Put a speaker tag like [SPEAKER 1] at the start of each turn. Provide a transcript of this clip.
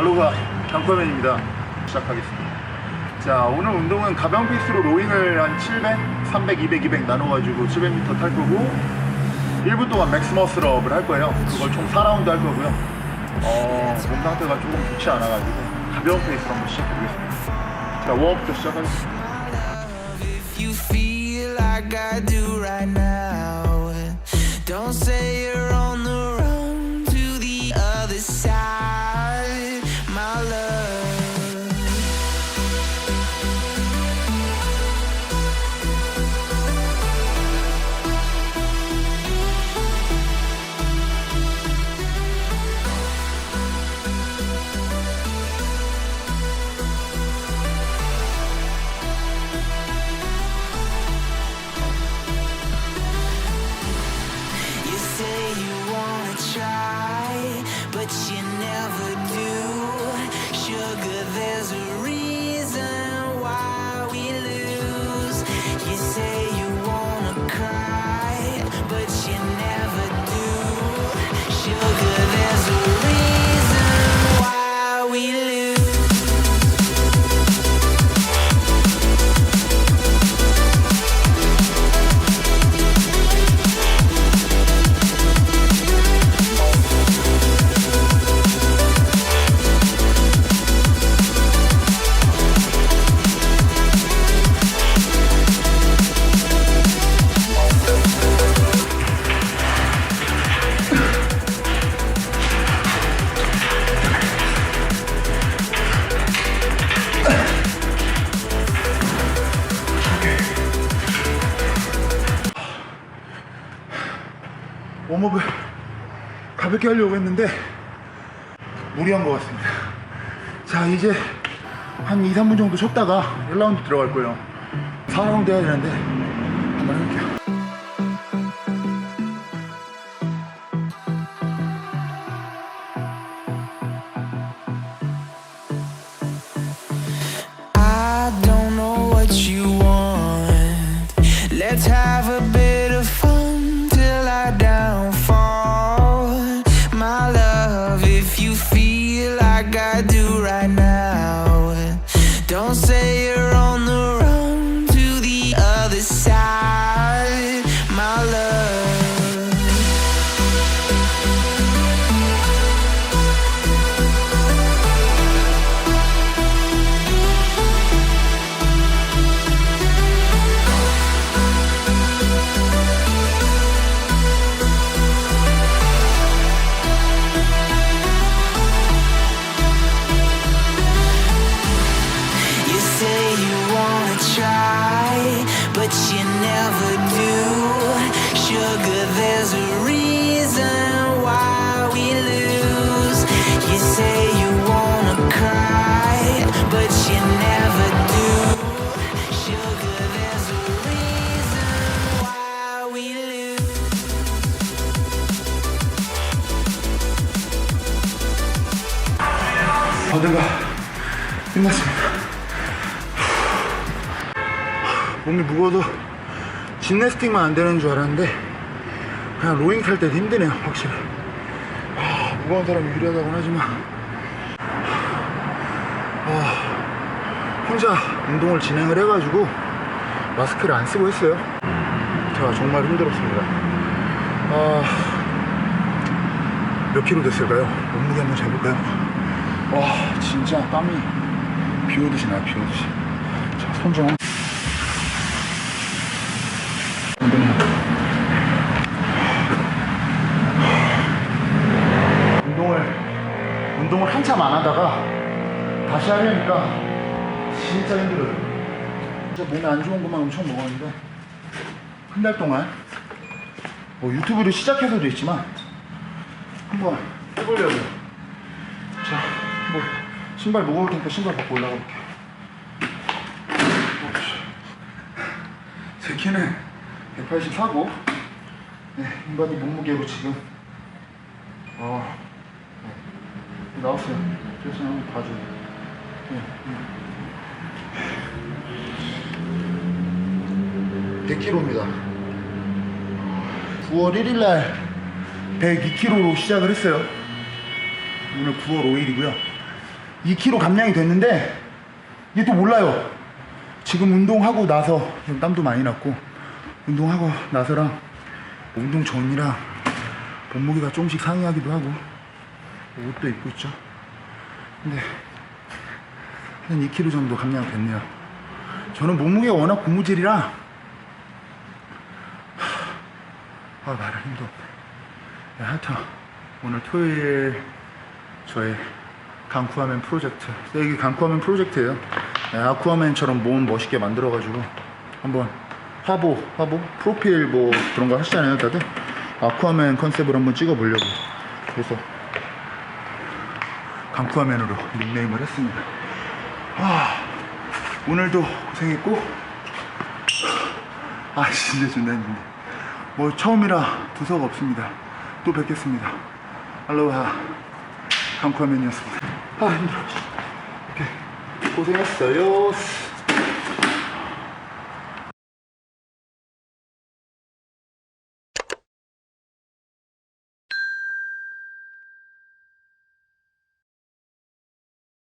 [SPEAKER 1] 요가 강커맨입니다. 시작하겠습니다. 자, 오늘 운동은 가벼운 페이스로 로잉을 한 700, 300, 200, 200 나눠가지고 700m 탈 거고 1분 동안 맥스머스업을 할 거예요. 그걸 총 4라운드 할 거고요. 어, 몸 상태가 조금 좋지 않아가지고 가벼운 페이스로 한번 시작해보겠습니다. 자, 웜업부터 시작하겠습니다. 웜업을 가볍게 하려고 했는데 무리한 것 같습니다. 자 이제 한 2, 3분 정도 쉬었다가 1라운드 들어갈 거예요. 4라운드 해야 되는데 한번 해볼게요.
[SPEAKER 2] but you never do. Sugar, there's a reason why we lose. You say you wanna cry, but you never do. Sugar, there's a reason why we lose.
[SPEAKER 1] 어제가 끝났습니다. 몸이 무거워서 진네스틱만 안 되는 줄 알았는데 그냥 로잉 탈 때도 힘드네요 확실히 아, 무거운 사람이 유리하다고는 하지만 아, 혼자 운동을 진행을 해가지고 마스크를 안 쓰고 했어요 제가 정말 힘들었습니다 아, 몇 킬로 됐을까요? 몸무게 한번 재볼까요? 와 진짜 땀이 비 오듯이 나요 비 오듯이 자 손 좀. 운동을 운동을 한참 안 하다가 다시 하려니까 진짜 힘들어요. 진짜 몸에 안 좋은 것만 엄청 먹었는데 한 달 동안 뭐 유튜브를 시작해서도 있지만 한번 해보려고요. 자, 뭐 신발 무거울 테니까 신발 벗고 올라가 볼게요. 제 키는 184고, 네, 인바디 몸무게로 지금. 어. 네, 나왔어요. 그래서 한번 봐줘요. 네, 네. 100kg입니다. 9월 1일 날 102kg로 시작을 했어요. 오늘 9월 5일이고요. 2kg 감량이 됐는데 이게 또 몰라요. 지금 운동하고 나서 좀 땀도 많이 났고 운동하고 나서랑 운동 전이랑 몸무게가 조금씩 상이하기도 하고 옷도 입고 있죠. 근데 한 2kg 정도 감량 됐네요. 저는 몸무게가 워낙 고무질이라 하, 아 말할 힘도 없네. 네, 하여튼 오늘 토요일 저의 강쿠아맨 프로젝트 네, 이게 강쿠아맨 프로젝트예요 네, 아쿠아맨처럼 몸 멋있게 만들어가지고 한번 화보 화보 프로필 뭐 그런 거 하시잖아요 다들 아쿠아맨 컨셉으로 한번 찍어보려고 그래서 강쿠아맨으로 닉네임을 했습니다. 아 오늘도 고생했고 아 진짜 힘든데. 뭐 처음이라 두서가 없습니다. 또 뵙겠습니다. 알로하 강쿠아맨이었습니다. 아 힘들어. 오케이. 고생했어요